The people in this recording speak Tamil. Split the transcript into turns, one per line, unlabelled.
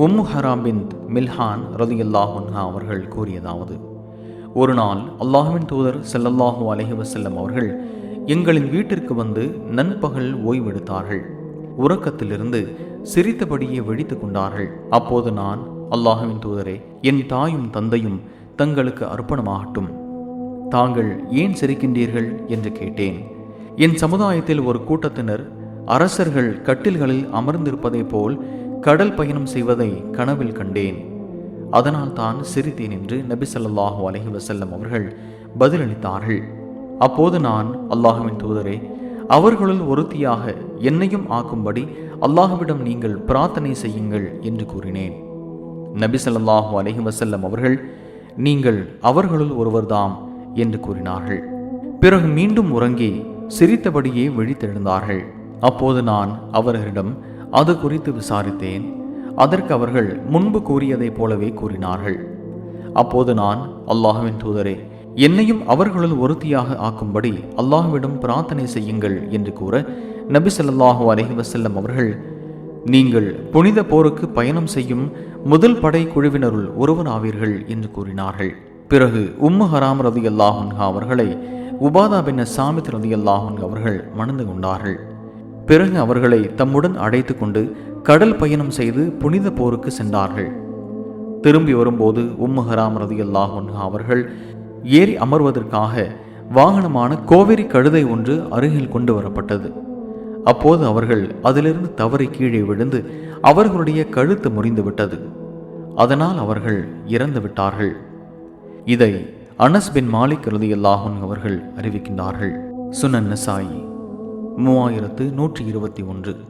உம்மு ஹராம் பின் மில்ஹான் ரதியல்லாஹுன்ஹா அவர்கள் கூறியதாவது ஒரு நாள் அல்லாஹுவின் தூதர் செல்லல்லாஹு அலைஹி வஸல்லம் அவர்கள் எங்களின் வீட்டிற்கு வந்து நண்பகல் ஓய்வெடுத்தார்கள். உறக்கத்திலிருந்து சிரித்தபடியே விழித்துக் கொண்டார்கள். அப்போது நான் அல்லாஹுவின் தூதரே என் தாயும் தந்தையும் தங்களுக்கு அர்ப்பணமாகட்டும். தாங்கள் ஏன் சிரிக்கின்றீர்கள்? என்று கேட்டேன். என் சமுதாயத்தில் ஒரு கூட்டத்தினர் அரசர்கள் கட்டில்களில் அமர்ந்திருப்பதைப் போல் கடல் பயணம் செய்வதை கனவில் கண்டேன். அதனால் தான் சிரித்தேன் என்று நபி ஸல்லல்லாஹு அலஹி வசல்லம் அவர்கள் பதிலளித்தார்கள். அப்போது நான் அல்லாஹுவின் தூதரே அவர்களுள் ஒருத்தியாக என்னையும் ஆக்கும்படி அல்லாஹுவிடம் நீங்கள் பிரார்த்தனை செய்யுங்கள் என்று கூறினேன். நபி ஸல்லல்லாஹு அலஹி வசல்லம் அவர்கள் நீங்கள் அவர்களுள் ஒருவர்தாம் என்று கூறினார்கள். பிறகு மீண்டும் உறங்கி சிரித்தபடியே விழித்தெழுந்தார்கள். அப்போது நான் அவர்களிடம் அது குறித்து விசாரித்தேன். அதற்கு அவர்கள் முன்பு கூறியதைப் போலவே கூறினார்கள். அப்போது நான் அல்லாஹுவின் தூதரே என்னையும் அவர்களுள் ஒருத்தியாக ஆக்கும்படி அல்லாஹ்விடம் பிரார்த்தனை செய்யுங்கள் என்று கூற நபி ஸல்லல்லாஹு அலஹி வசல்லம் அவர்கள் நீங்கள் புனித போருக்கு பயணம் செய்யும் முதல் படை குழுவினருள் ஒருவர் ஆவீர்கள் என்று கூறினார்கள். பிறகு உம்மு ஹராம் ரதி அல்லாஹன்ஹா அவர்களை உபாதா பின் சாமித் ரதி அல்லாஹன் அவர்கள் மணந்து கொண்டார்கள். பிறகு அவர்களை தம்முடன் அழைத்து கொண்டு கடல் பயணம் செய்து புனித போருக்கு சென்றார்கள். திரும்பி வரும்போது உம்மஹராம் ரதி அவர்கள் ஏறி அமர்வதற்காக வாகனமான கோவேரி கழுதை ஒன்று அருகில் கொண்டு வரப்பட்டது. அப்போது அவர்கள் அதிலிருந்து தவறி கீழே விழுந்து அவர்களுடைய கழுத்து முறிந்துவிட்டது அதனால் அவர்கள் இறந்து விட்டார்கள். இதை அனஸ் பின் மாலிக் ரதியல்லாஹன் அவர்கள் அறிவிக்கின்றார்கள். சுனன் நசாயி. மூவாயிரத்து நூற்றி இருபத்தி ஒன்று.